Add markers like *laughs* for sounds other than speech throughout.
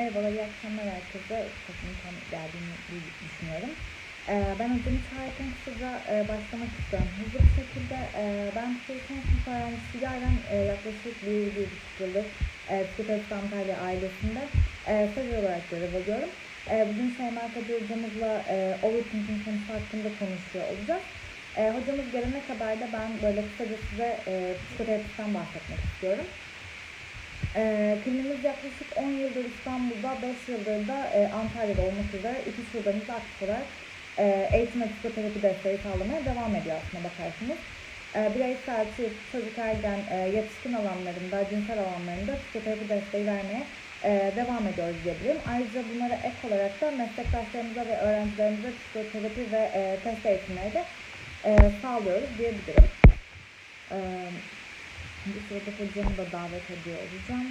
Merhabalar, iyi akşamlar herkese. Kapının tam geldiğini düşünüyorum. Ee, ben hocamı çağırırken kısaca e, başlamak istiyorum. Hızlı bir şekilde e, ben psikoloji sınıf öğrencisi Yaren e, yaklaşık bir, bir buçuk yıldır e, psikoterapi Antalya ailesinde e, olarak görev alıyorum. E, bugün Şeyma Kadir hocamızla e, overthinking konusu hakkında konuşuyor olacağız. Hocamız gelene kadar da ben böyle kısaca size e, psikoterapisten bahsetmek istiyorum. E, kliniğimiz yaklaşık 10 yıldır İstanbul'da, 5 yıldır da e, Antalya'da olmak üzere iki şubemizde aktif olarak e, eğitim ve psikoterapi desteği sağlamaya devam ediyor aslında bakarsınız. E, bireysel, çift, çocuk ergen, e, yetişkin alanlarında, cinsel alanlarında psikoterapi desteği vermeye e, devam ediyoruz diyebilirim. Ayrıca bunlara ek olarak da meslektaşlarımıza ve öğrencilerimize psikoterapi ve e, test eğitimleri de e, sağlıyoruz diyebilirim. E, Şimdi sırada hocamı da davet ediyor olacağım.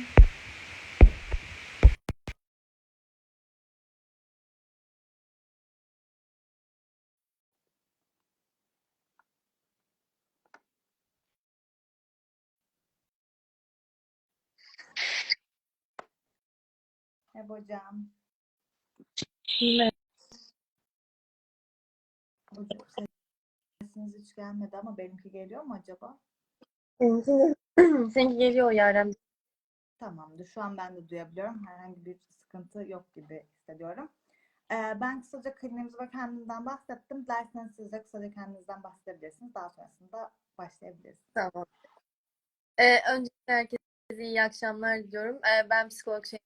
Merhaba hocam. Hocam sesiniz hiç gelmedi ama benimki geliyor mu acaba? Seninki, *clears throat* seninki geliyor Yaren. Tamamdır. Şu an ben de duyabiliyorum. Herhangi bir sıkıntı yok gibi hissediyorum. Ee, ben kısaca kliniğimizi ve kendimden bahsettim. Dilerseniz siz de kısaca kendinizden bahsedebilirsiniz. Daha sonrasında başlayabiliriz. Tamam. Ee, öncelikle herkese iyi akşamlar diliyorum. Ee, ben psikolog Şeyma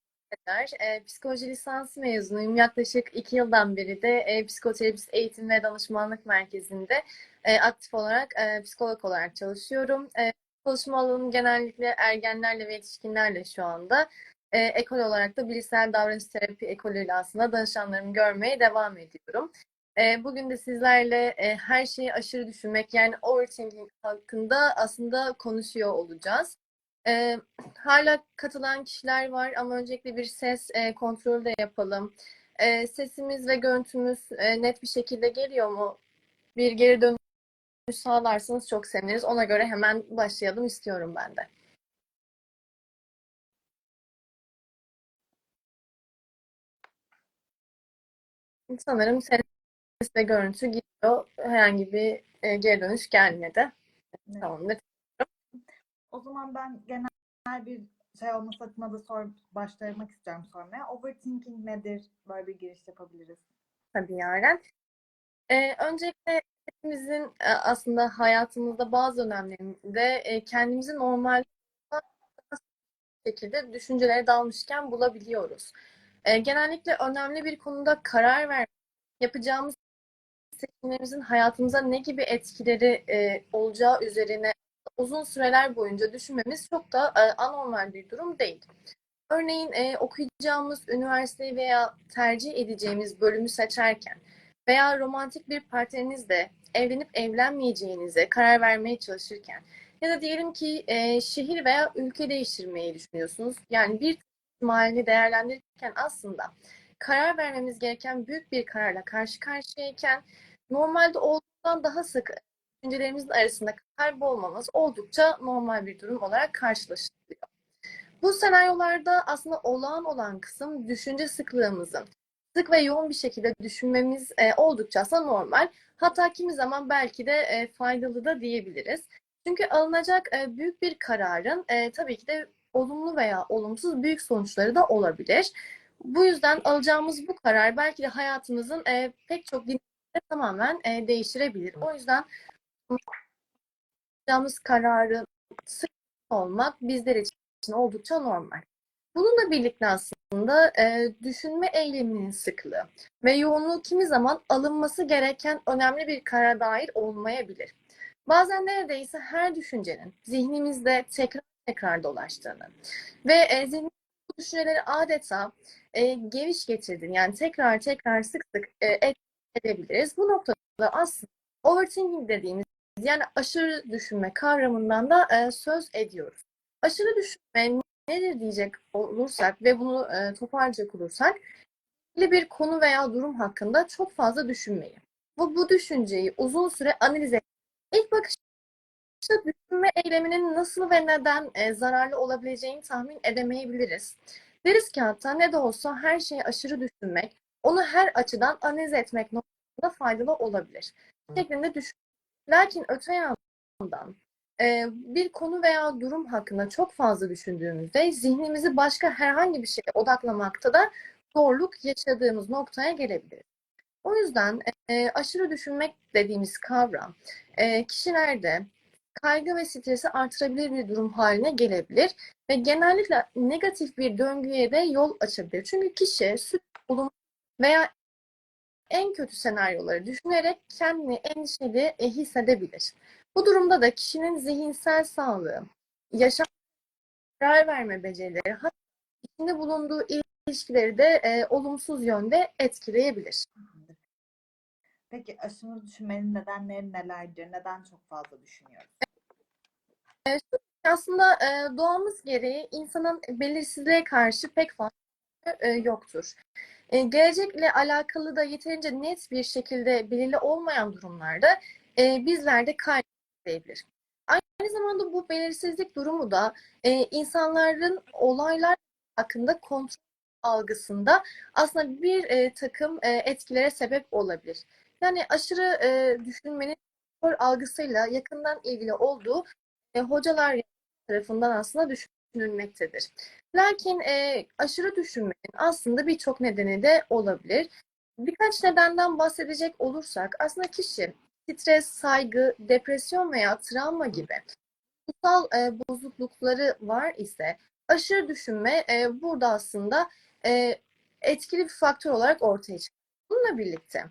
Eder. Ee, psikoloji lisansı mezunuyum. Yaklaşık iki yıldan beri de e, psikoterapist eğitim ve danışmanlık merkezinde e, aktif olarak e, psikolog olarak çalışıyorum. E, çalışma alanım genellikle ergenlerle ve yetişkinlerle şu anda. E, ekol olarak da bilişsel davranış terapi ekolüyle aslında danışanlarımı görmeye devam ediyorum. E, bugün de sizlerle e, her şeyi aşırı düşünmek yani overthinking hakkında aslında konuşuyor olacağız. E, hala katılan kişiler var ama öncelikle bir ses e, kontrolü de yapalım. E, sesimiz ve görüntümüz e, net bir şekilde geliyor mu? Bir geri dönüş sağlarsanız çok seviniriz. Ona göre hemen başlayalım istiyorum ben de. Sanırım ses ve görüntü gidiyor. Herhangi bir e, geri dönüş gelmedi. Evet. Tamamdır. O zaman ben genel bir şey olması adına da sor, başlamak istiyorum sormaya. Overthinking nedir? Böyle bir giriş yapabiliriz. Tabii Yaren. Ee, öncelikle hepimizin e, aslında hayatımızda bazı dönemlerinde e, kendimizi normal şekilde düşüncelere dalmışken bulabiliyoruz. E, genellikle önemli bir konuda karar ver, yapacağımız seçimlerimizin hayatımıza ne gibi etkileri e, olacağı üzerine uzun süreler boyunca düşünmemiz çok da anormal bir durum değil. Örneğin okuyacağımız üniversiteyi veya tercih edeceğimiz bölümü seçerken veya romantik bir partnerinizle evlenip evlenmeyeceğinize karar vermeye çalışırken ya da diyelim ki e, şehir veya ülke değiştirmeyi düşünüyorsunuz. Yani bir ihtimalini değerlendirirken aslında karar vermemiz gereken büyük bir kararla karşı karşıyayken normalde olduğundan daha sık düşüncelerimizin arasında kaybolmamız oldukça normal bir durum olarak karşılaşılıyor. Bu senaryolarda aslında olağan olan kısım düşünce sıklığımızın sık ve yoğun bir şekilde düşünmemiz e, oldukça normal. Hatta kimi zaman belki de e, faydalı da diyebiliriz. Çünkü alınacak e, büyük bir kararın e, tabii ki de olumlu veya olumsuz büyük sonuçları da olabilir. Bu yüzden alacağımız bu karar belki de hayatımızın e, pek çok dinamikleri tamamen e, değiştirebilir. O yüzden alacağımız kararı sık olmak bizler için oldukça normal. Bununla birlikte aslında e, düşünme eyleminin sıklığı ve yoğunluğu kimi zaman alınması gereken önemli bir karar dair olmayabilir. Bazen neredeyse her düşüncenin zihnimizde tekrar tekrar dolaştığını ve e, zihnimizde düşünceleri adeta e, geviş getirdiğini yani tekrar tekrar sık sık e, edebiliriz. Bu noktada aslında overthinking dediğimiz yani aşırı düşünme kavramından da e, söz ediyoruz. Aşırı düşünme nedir diyecek olursak ve bunu e, toparlayacak olursak belli bir konu veya durum hakkında çok fazla düşünmeyi. Bu, bu düşünceyi uzun süre analiz etmek. İlk bakışta düşünme eyleminin nasıl ve neden e, zararlı olabileceğini tahmin edemeyebiliriz. Deriz ki hatta ne de olsa her şeyi aşırı düşünmek, onu her açıdan analiz etmek noktasında faydalı olabilir. Şeklinde düşün. Lakin öte yandan e, bir konu veya durum hakkında çok fazla düşündüğümüzde zihnimizi başka herhangi bir şeye odaklamakta da zorluk yaşadığımız noktaya gelebiliriz. O yüzden e, aşırı düşünmek dediğimiz kavram e, kişilerde kaygı ve stresi artırabilir bir durum haline gelebilir ve genellikle negatif bir döngüye de yol açabilir. Çünkü kişi sürekli olumlu veya en kötü senaryoları düşünerek kendini endişeli e, hissedebilir. Bu durumda da kişinin zihinsel sağlığı, yaşam karar verme becerileri, hatta içinde bulunduğu ilişkileri de e, olumsuz yönde etkileyebilir. Peki aşırı düşünmenin nedenleri nelerdir? Neden çok fazla düşünüyoruz? Aslında e, doğamız gereği insanın belirsizliğe karşı pek fazla e, yoktur. E, gelecekle alakalı da yeterince net bir şekilde belirli olmayan durumlarda e, bizlerde kaybedilebilir. Aynı zamanda bu belirsizlik durumu da e, insanların olaylar hakkında kontrol algısında aslında bir e, takım e, etkilere sebep olabilir. Yani aşırı e, düşünmenin kontrol algısıyla yakından ilgili olduğu e, hocalar tarafından aslında düşünülmektedir. Lakin e, aşırı düşünmenin aslında birçok nedeni de olabilir. Birkaç nedenden bahsedecek olursak aslında kişi stres, saygı, depresyon veya travma gibi ruhsal e, bozuklukları var ise aşırı düşünme e, burada aslında e, etkili bir faktör olarak ortaya çıkıyor. Bununla birlikte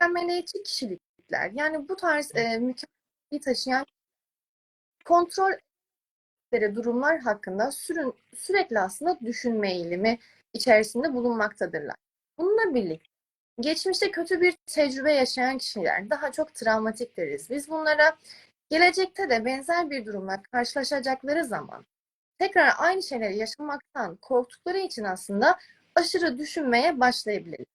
mükemmeliyetçi kişilikler yani bu tarz e, mükemmeliyetçiliği taşıyan kontrol durumlar hakkında sürün, sürekli aslında düşünme eğilimi içerisinde bulunmaktadırlar. Bununla birlikte geçmişte kötü bir tecrübe yaşayan kişiler daha çok travmatik deriz. Biz bunlara gelecekte de benzer bir durumla karşılaşacakları zaman tekrar aynı şeyleri yaşamaktan korktukları için aslında aşırı düşünmeye başlayabilirler.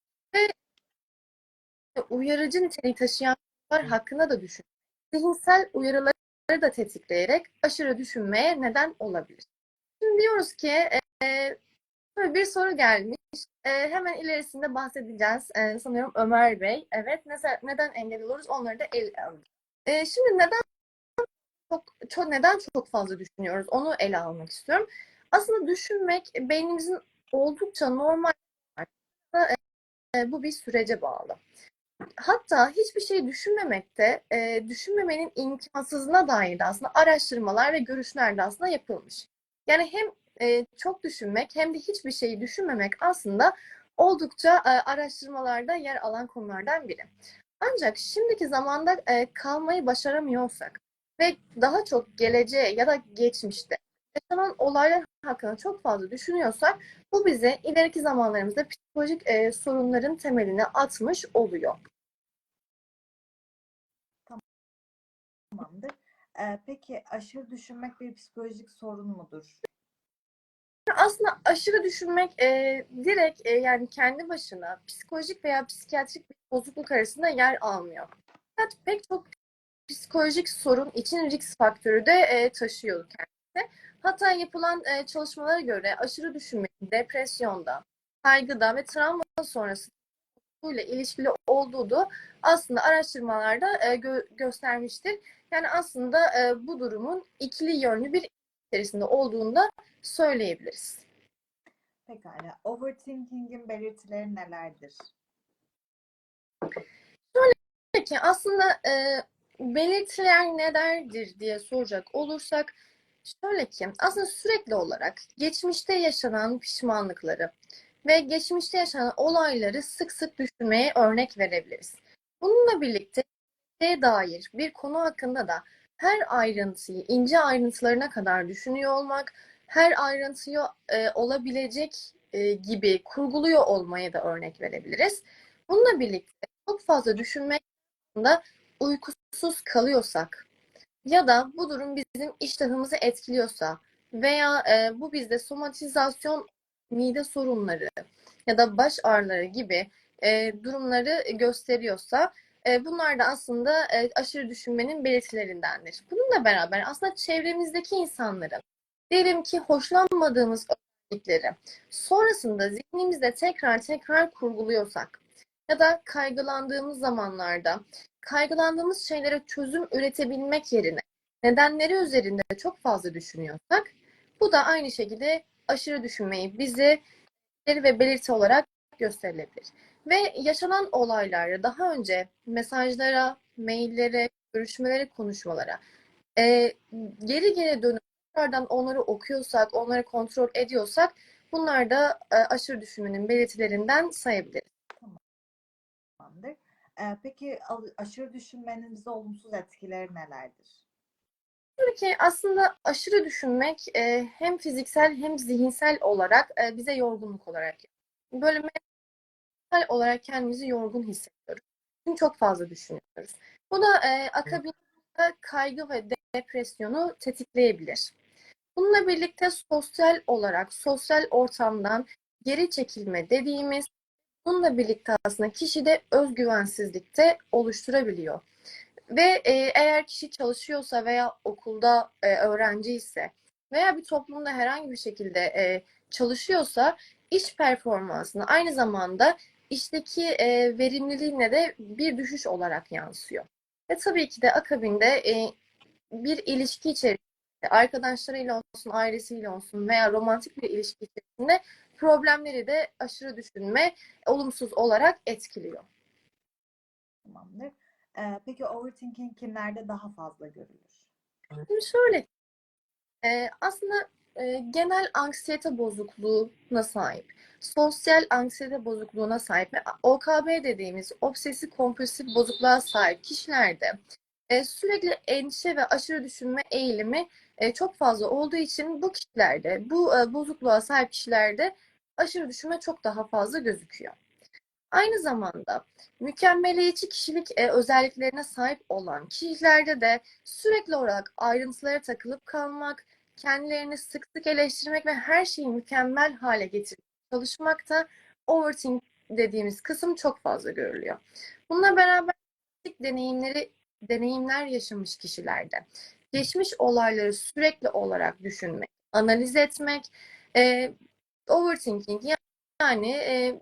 Ve uyarıcı niteliği taşıyan konular hakkında da düşün. Zihinsel uyarıları da tetikleyerek aşırı düşünmeye neden olabilir. Şimdi diyoruz ki e, bir soru gelmiş. E, hemen ilerisinde bahsedeceğiz. E, sanıyorum Ömer Bey. Evet, neden, neden engel oluruz? Onları da el alacağız. E, şimdi neden çok, çok neden çok fazla düşünüyoruz? Onu ele almak istiyorum. Aslında düşünmek beynimizin oldukça normal e, bu bir sürece bağlı. Hatta hiçbir şey düşünmemekte, e, düşünmemenin imkansızlığına dair de aslında araştırmalar ve görüşler de aslında yapılmış. Yani hem e, çok düşünmek hem de hiçbir şeyi düşünmemek aslında oldukça e, araştırmalarda yer alan konulardan biri. Ancak şimdiki zamanda e, kalmayı başaramıyorsak ve daha çok geleceğe ya da geçmişte yaşanan olaylar hakkında çok fazla düşünüyorsak bu bize ileriki zamanlarımızda psikolojik e, sorunların temelini atmış oluyor. Tamamdır. Ee, peki aşırı düşünmek bir psikolojik sorun mudur? Aslında aşırı düşünmek e, direkt e, yani kendi başına psikolojik veya psikiyatrik bir bozukluk arasında yer almıyor. Fakat pek çok psikolojik sorun için risk faktörü de e, taşıyor kendisi. Hatta yapılan e, çalışmalara göre aşırı düşünmenin depresyonda, kaygıda ve travma sonrası ile ilişkili olduğu da aslında araştırmalarda e, gö- göstermiştir. Yani aslında e, bu durumun ikili yönlü bir içerisinde olduğunu da söyleyebiliriz. Pekala. Overthinking'in belirtileri nelerdir? Peki aslında e, belirtiler nelerdir diye soracak olursak şöyle ki aslında sürekli olarak geçmişte yaşanan pişmanlıkları ve geçmişte yaşanan olayları sık sık düşünmeye örnek verebiliriz. Bununla birlikte dair bir konu hakkında da her ayrıntıyı ince ayrıntılarına kadar düşünüyor olmak, her ayrıntıyı e, olabilecek e, gibi kurguluyor olmaya da örnek verebiliriz. Bununla birlikte çok fazla düşünmek da uykusuz kalıyorsak ya da bu durum bizim iştahımızı etkiliyorsa veya e, bu bizde somatizasyon mide sorunları ya da baş ağrıları gibi e, durumları gösteriyorsa e, bunlar da aslında e, aşırı düşünmenin belirtilerindendir. Bununla beraber aslında çevremizdeki insanların diyelim ki hoşlanmadığımız söyledikleri sonrasında zihnimizde tekrar tekrar kurguluyorsak ya da kaygılandığımız zamanlarda kaygılandığımız şeylere çözüm üretebilmek yerine nedenleri üzerinde çok fazla düşünüyorsak bu da aynı şekilde aşırı düşünmeyi bize ve belirti olarak gösterilebilir. Ve yaşanan olayları daha önce mesajlara, maillere, görüşmelere, konuşmalara e, geri geri dönüp tekrardan onları okuyorsak, onları kontrol ediyorsak bunlar da e, aşırı düşünmenin belirtilerinden sayabiliriz. Tamamdır. Ee, peki aşırı düşünmenin bize olumsuz etkileri nelerdir? Ki aslında aşırı düşünmek e, hem fiziksel hem zihinsel olarak e, bize yorgunluk olarak böyle olarak kendimizi yorgun hissediyoruz. Çünkü çok fazla düşünüyoruz. Bu da e, akabinde kaygı ve depresyonu tetikleyebilir. Bununla birlikte sosyal olarak sosyal ortamdan geri çekilme dediğimiz bununla birlikte aslında kişide özgüvensizlikte oluşturabiliyor. Ve e, eğer kişi çalışıyorsa veya okulda e, öğrenci ise veya bir toplumda herhangi bir şekilde e, çalışıyorsa iş performansına aynı zamanda işteki e, verimliliğine de bir düşüş olarak yansıyor. Ve tabii ki de akabinde e, bir ilişki içerisinde arkadaşlarıyla olsun, ailesiyle olsun veya romantik bir ilişki içerisinde problemleri de aşırı düşünme olumsuz olarak etkiliyor. Tamamdır. Ee, peki overthinking kimlerde daha fazla görülür? Şimdi şöyle, e, aslında e, genel anksiyete bozukluğuna sahip, sosyal anksiyete bozukluğuna sahip ve OKB dediğimiz obsesif kompulsif bozukluğa sahip kişilerde e, sürekli endişe ve aşırı düşünme eğilimi e, çok fazla olduğu için bu kişilerde, bu e, bozukluğa sahip kişilerde aşırı düşünme çok daha fazla gözüküyor. Aynı zamanda mükemmeliyetçi kişilik e, özelliklerine sahip olan kişilerde de sürekli olarak ayrıntılara takılıp kalmak, kendilerini sık sık eleştirmek ve her şeyi mükemmel hale getirmek çalışmak da overthink dediğimiz kısım çok fazla görülüyor. Bununla beraber deneyimleri deneyimler yaşamış kişilerde geçmiş olayları sürekli olarak düşünmek, analiz etmek, e, overthinking yani e,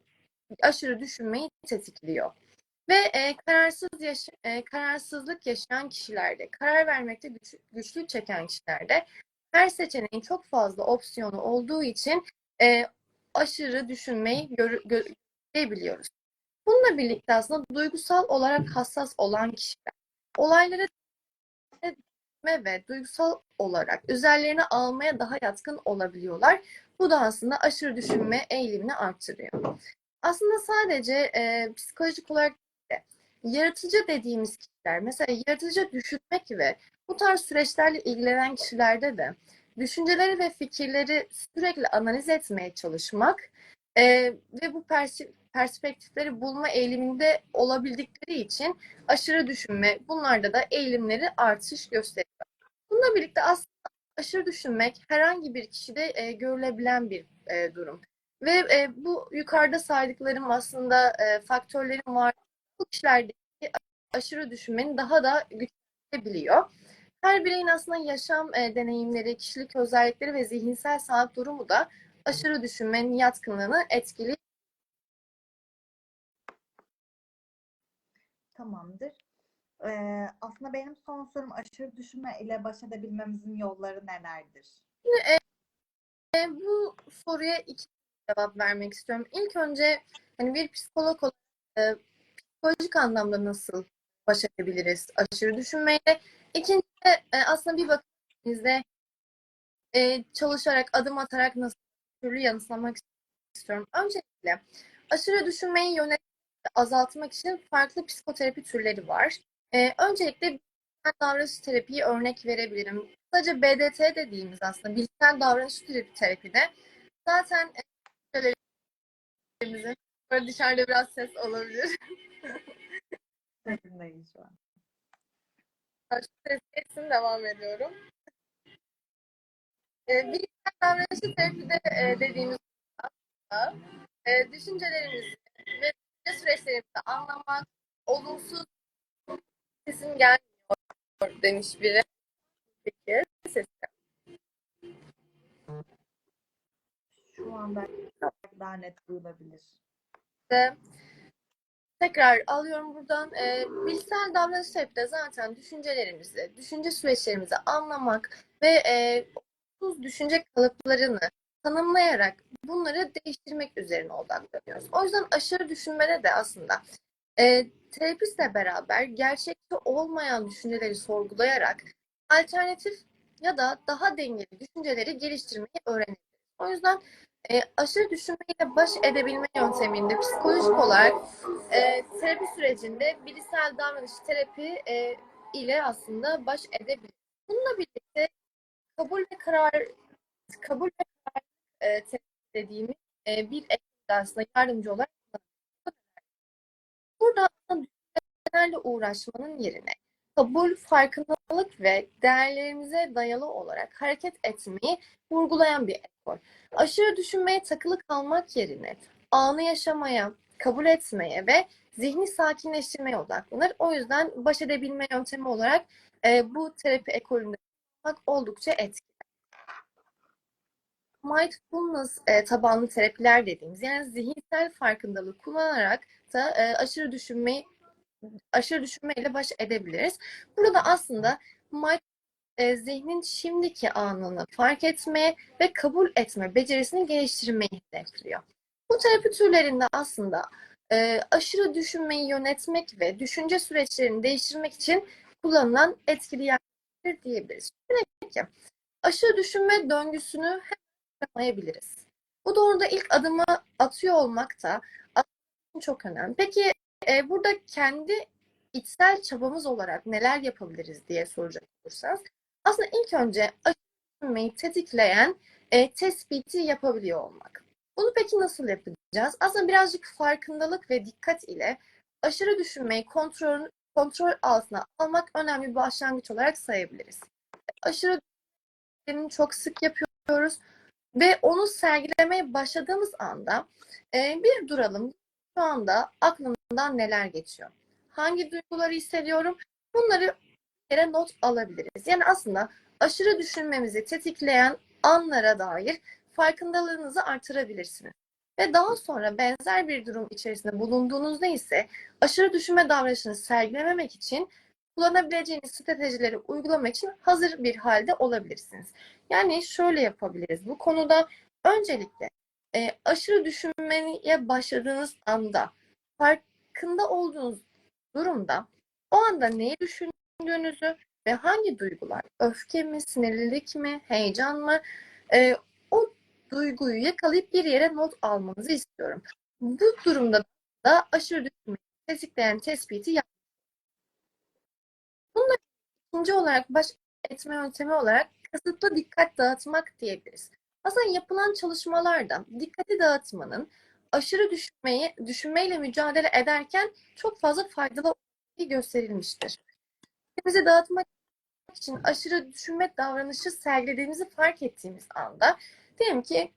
aşırı düşünmeyi tetikliyor. Ve e, kararsız yaş e, kararsızlık yaşayan kişilerde, karar vermekte güç güçlük çeken kişilerde her seçeneğin çok fazla opsiyonu olduğu için e, aşırı düşünmeyi görebiliyoruz. Bununla birlikte aslında duygusal olarak hassas olan kişiler olayları ve duygusal olarak üzerlerine almaya daha yatkın olabiliyorlar. Bu da aslında aşırı düşünme eğilimini arttırıyor. Aslında sadece e, psikolojik olarak de, yaratıcı dediğimiz kişiler, mesela yaratıcı düşünmek ve bu tarz süreçlerle ilgilenen kişilerde de düşünceleri ve fikirleri sürekli analiz etmeye çalışmak e, ve bu pers perspektifleri bulma eğiliminde olabildikleri için aşırı düşünme, bunlarda da eğilimleri artış gösteriyor. Bununla birlikte aslında aşırı düşünmek herhangi bir kişide e, görülebilen bir e, durum. Ve e, bu yukarıda saydıklarım aslında e, faktörlerin var. Bu kişilerdeki aşırı düşünmenin daha da güçlenebiliyor. Her bireyin aslında yaşam e, deneyimleri, kişilik özellikleri ve zihinsel sağlık durumu da aşırı düşünmenin yatkınlığını etkili. Tamamdır. Ee, aslında benim son sorum aşırı düşünme ile baş edebilmemizin yolları nelerdir? Şimdi, e, bu soruya iki cevap vermek istiyorum. İlk önce hani bir psikolog olarak e, psikolojik anlamda nasıl baş edebiliriz aşırı düşünmeyle? İkinci e, aslında bir bakımda e, çalışarak, adım atarak nasıl türlü yanıtlamak istiyorum. Öncelikle aşırı düşünmeyi yönetmek azaltmak için farklı psikoterapi türleri var. E, öncelikle davranış terapiyi örnek verebilirim. Sadece BDT dediğimiz aslında bilişsel davranış terapide zaten Böyle dışarıda biraz ses olabilir. Sesimdeyiz şu an. Ses geçsin devam ediyorum. E, bilişsel davranışı terapide e, dediğimiz aslında e, düşüncelerimizi ve düşünce süreçlerimizi anlamak, olumsuz sesin gelmiyor demiş biri. Peki, ses Şu şu anda daha net duyulabilir. İşte tekrar alıyorum buradan. Ee, bilsel davranış de zaten düşüncelerimizi, düşünce süreçlerimizi anlamak ve e, düşünce kalıplarını tanımlayarak bunları değiştirmek üzerine odaklanıyoruz. O yüzden aşırı düşünmede de aslında e, terapistle beraber gerçekçi olmayan düşünceleri sorgulayarak alternatif ya da daha dengeli düşünceleri geliştirmeyi öğreniriz. O yüzden e, aşırı düşünmeyle baş edebilme yönteminde psikolojik olarak e, terapi sürecinde bilişsel davranış terapi e, ile aslında baş edebiliriz. Bununla birlikte kabul ve karar kabul ve karar e, terapi dediğimiz e, bir ekip aslında yardımcı olarak. Burada düşüncelerle uğraşmanın yerine kabul, farkındalık ve değerlerimize dayalı olarak hareket etmeyi vurgulayan bir ekol. Aşırı düşünmeye takılı kalmak yerine anı yaşamaya, kabul etmeye ve zihni sakinleştirmeye odaklanır. O yüzden baş edebilme yöntemi olarak e, bu terapi ekolünde oldukça etkili. Mindfulness e, tabanlı terapiler dediğimiz yani zihinsel farkındalığı kullanarak da e, aşırı düşünmeyi aşırı düşünmeyle baş edebiliriz. Burada aslında mind, e, zihnin şimdiki anını fark etmeye ve kabul etme becerisini geliştirmeyi hedefliyor. Bu terapi türlerinde aslında e, aşırı düşünmeyi yönetmek ve düşünce süreçlerini değiştirmek için kullanılan etkili yöntemler diyebiliriz. Peki, aşırı düşünme döngüsünü yapamayabiliriz. Bu doğruda ilk adımı atıyor olmak da çok önemli. Peki e, burada kendi içsel çabamız olarak neler yapabiliriz diye soracak olursanız aslında ilk önce düşünmeyi tetikleyen e, tespiti yapabiliyor olmak. Bunu peki nasıl yapacağız? Aslında birazcık farkındalık ve dikkat ile aşırı düşünmeyi kontrol, kontrol altına almak önemli bir başlangıç olarak sayabiliriz. Aşırı düşünmeyi çok sık yapıyoruz ve onu sergilemeye başladığımız anda e, bir duralım. Şu anda aklımdan neler geçiyor? Hangi duyguları hissediyorum? Bunları yere not alabiliriz. Yani aslında aşırı düşünmemizi tetikleyen anlara dair farkındalığınızı artırabilirsiniz. Ve daha sonra benzer bir durum içerisinde bulunduğunuzda ise aşırı düşünme davranışını sergilememek için kullanabileceğiniz stratejileri uygulamak için hazır bir halde olabilirsiniz. Yani şöyle yapabiliriz. Bu konuda öncelikle e, aşırı düşünmeye başladığınız anda farkında olduğunuz durumda o anda neyi düşündüğünüzü ve hangi duygular, öfke mi, sinirlilik mi, heyecan mı, e, o duyguyu yakalayıp bir yere not almanızı istiyorum. Bu durumda da aşırı düşünmeyi tetikleyen tespiti yap. Bununla ikinci olarak baş etme yöntemi olarak kasıtlı dikkat dağıtmak diyebiliriz. Aslında yapılan çalışmalarda dikkati dağıtmanın aşırı düşünmeyi, düşünmeyle mücadele ederken çok fazla faydalı gösterilmiştir. Dikkatimizi dağıtmak için aşırı düşünme davranışı sergilediğimizi fark ettiğimiz anda diyelim ki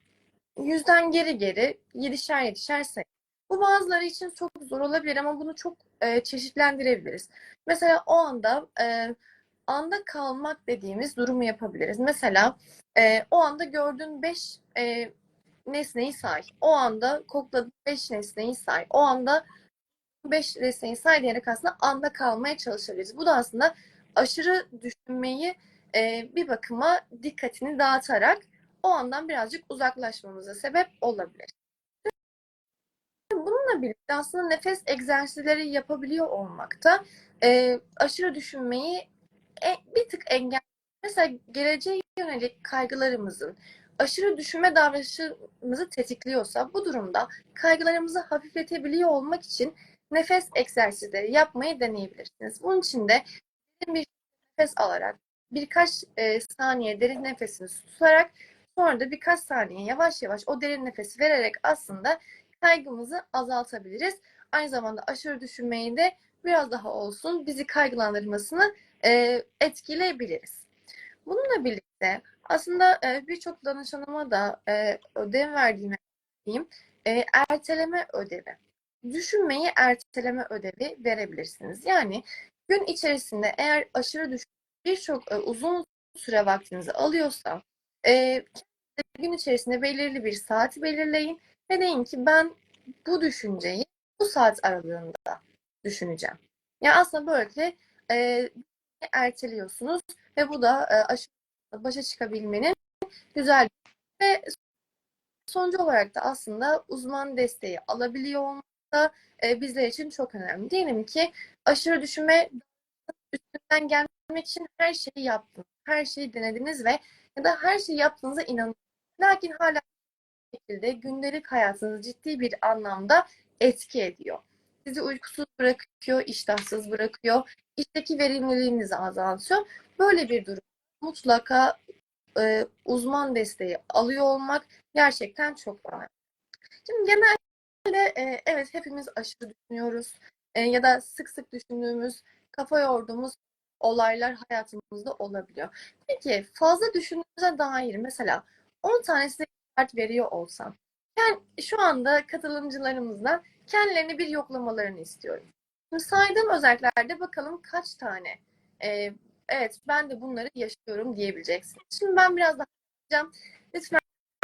yüzden geri geri yedişer yedişer sayı. Bu bazıları için çok zor olabilir ama bunu çok e, çeşitlendirebiliriz. Mesela o anda e, anda kalmak dediğimiz durumu yapabiliriz. Mesela e, o anda gördüğün 5 e, nesneyi say. O anda kokladığın 5 nesneyi say. O anda 5 nesneyi say diyerek aslında anda kalmaya çalışabiliriz. Bu da aslında aşırı düşünmeyi e, bir bakıma dikkatini dağıtarak o andan birazcık uzaklaşmamıza sebep olabilir. Bununla birlikte aslında nefes egzersizleri yapabiliyor olmakta e, aşırı düşünmeyi e, bir tık engel. Mesela geleceğe yönelik kaygılarımızın aşırı düşünme davranışımızı tetikliyorsa bu durumda kaygılarımızı hafifletebiliyor olmak için nefes egzersizleri yapmayı deneyebilirsiniz. Bunun için de bir nefes alarak birkaç e, saniye derin nefesini tutarak sonra da birkaç saniye yavaş yavaş o derin nefesi vererek aslında kaygımızı azaltabiliriz. Aynı zamanda aşırı düşünmeyi de biraz daha olsun bizi kaygılandırmasını e, etkileyebiliriz. Bununla birlikte aslında e, birçok danışanıma da e, ödev verdiğim e, erteleme ödevi. Düşünmeyi erteleme ödevi verebilirsiniz. Yani gün içerisinde eğer aşırı düşün birçok e, uzun süre vaktinizi alıyorsa e, gün içerisinde belirli bir saati belirleyin ve deyin ki ben bu düşünceyi bu saat aralığında düşüneceğim. Yani aslında böylelikle e, erteliyorsunuz ve bu da e, aşırı başa çıkabilmenin güzel ve sonucu olarak da aslında uzman desteği alabiliyor da e, bizler için çok önemli. Diyelim ki aşırı düşünme üstünden gelmek için her şeyi yaptınız, her şeyi denediniz ve ya da her şeyi yaptığınıza inanıyorsunuz. Lakin hala şekilde gündelik hayatınızı ciddi bir anlamda etki ediyor. Sizi uykusuz bırakıyor, iştahsız bırakıyor, işteki verimliliğinizi azaltıyor. Böyle bir durum mutlaka e, uzman desteği alıyor olmak gerçekten çok önemli. Şimdi genelde e, evet hepimiz aşırı düşünüyoruz E, ya da sık sık düşündüğümüz, kafa yorduğumuz olaylar hayatımızda olabiliyor. Peki fazla düşündüğümüze dair mesela 10 tane size işaret veriyor olsam, yani şu anda katılımcılarımızdan kendilerini bir yoklamalarını istiyorum. Şimdi saydığım özelliklerde bakalım kaç tane e, evet ben de bunları yaşıyorum diyebileceksin. Şimdi ben biraz daha yapacağım. Lütfen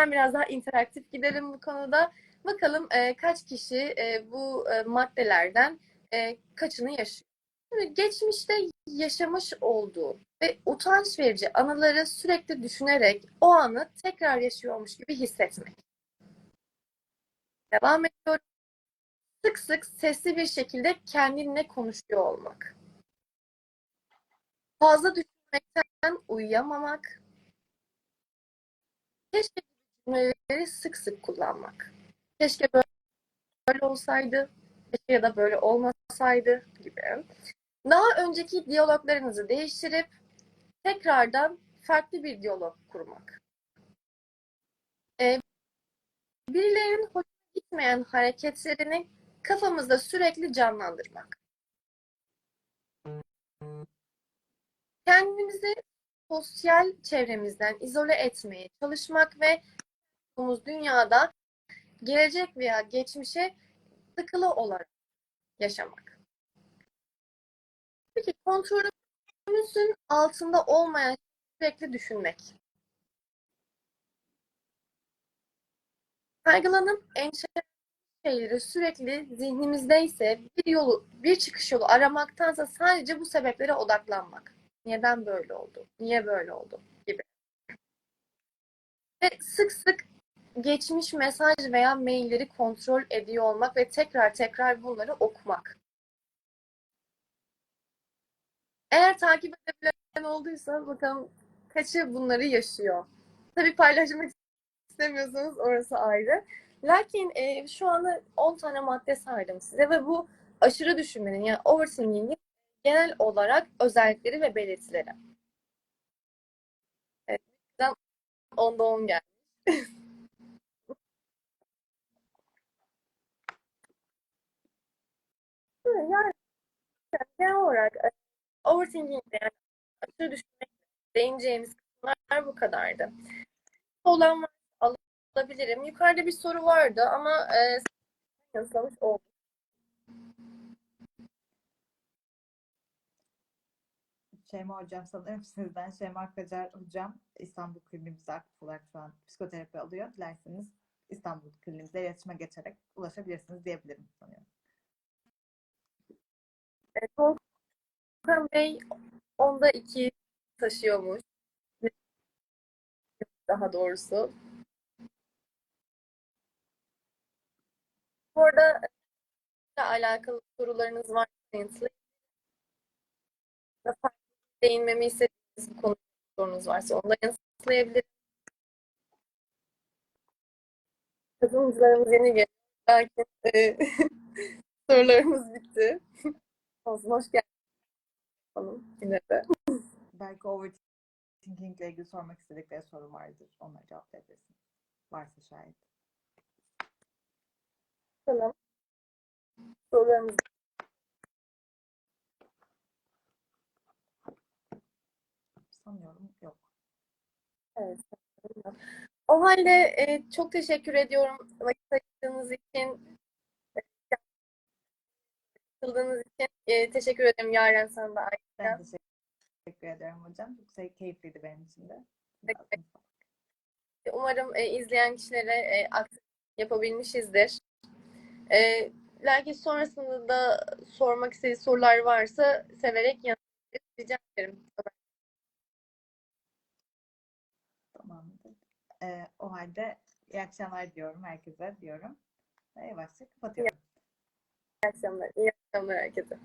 biraz daha interaktif gidelim bu konuda. Bakalım e, kaç kişi e, bu e, maddelerden e, kaçını yaşıyor. Şimdi geçmişte yaşamış olduğu ve utanç verici anıları sürekli düşünerek o anı tekrar yaşıyormuş gibi hissetmek. Devam ediyorum. Sık sık sesli bir şekilde kendinle konuşuyor olmak. Fazla düşünmekten uyuyamamak. Keşke cümleleri sık sık kullanmak. Keşke böyle, olsaydı, keşke ya da böyle olmasaydı gibi. Daha önceki diyaloglarınızı değiştirip tekrardan farklı bir diyalog kurmak. Ee, birilerinin hoşuna gitmeyen hareketlerini kafamızda sürekli canlandırmak. Kendimizi sosyal çevremizden izole etmeye çalışmak ve bulunduğumuz dünyada gelecek veya geçmişe tıkılı olarak yaşamak. Peki kontrolümüzün altında olmayan sürekli düşünmek. Kaygılanıp endişelenen şeyleri sürekli zihnimizdeyse bir yolu, bir çıkış yolu aramaktansa sadece bu sebeplere odaklanmak. Neden böyle oldu? Niye böyle oldu? Gibi. Ve sık sık geçmiş mesaj veya mailleri kontrol ediyor olmak ve tekrar tekrar bunları okumak. Eğer takip edebilen olduysa bakalım kaçı bunları yaşıyor. Tabii paylaşmak istemiyorsanız orası ayrı. Lakin e, şu anda 10 tane madde saydım size ve bu aşırı düşünmenin yani overthinking'in genel olarak özellikleri ve belirtileri. Evet, bizden 10'da 10 geldi. *laughs* yani genel olarak e, overthinking'de yani aşırı düşünmek değineceğimiz kısımlar bu kadardı. Olan var alabilirim. Yukarıda bir soru vardı ama e, yanıtlamış oldum. Şeyma Hocam sanırım sizden Şeyma Kacar Hocam İstanbul Kliniğimize aktif olarak şu an psikoterapi alıyor. Dilerseniz İstanbul Kliniğimize iletişime geçerek ulaşabilirsiniz diyebilirim sanıyorum. Volkan Bey onda iki taşıyormuş. Daha doğrusu. Bu arada alakalı sorularınız var yanıtlayın. Değinmemi istediğiniz bir konu sorunuz varsa onu yanıtlayabilirim. Katılımcılarımız yeni. Belki e, *laughs* sorularımız bitti. Olsun, hoş geldiniz. Hanım, yine de. *laughs* Belki overthinking ile ilgili sormak istedikleri soru vardır. Onlara cevaplayabilirsiniz. Varsa şayet. Tamam. Sorularımız Sanıyorum yok. Evet. O halde e, çok teşekkür ediyorum vakit ayırdığınız için, katıldığınız için. E, teşekkür ederim Yaren sana da ayrıca. Ben teşekkür ederim hocam. Çok keyifliydi benim için de. Peki. Umarım e, izleyen kişilere e, yapabilmişizdir. E, belki sonrasında da sormak istediği sorular varsa severek yanıtlayabiliriz. Rica ederim. Tamamdır. Ee, o halde iyi akşamlar diyorum herkese diyorum. Ve yavaşça kapatıyorum. İyi akşamlar. İyi akşamlar herkese.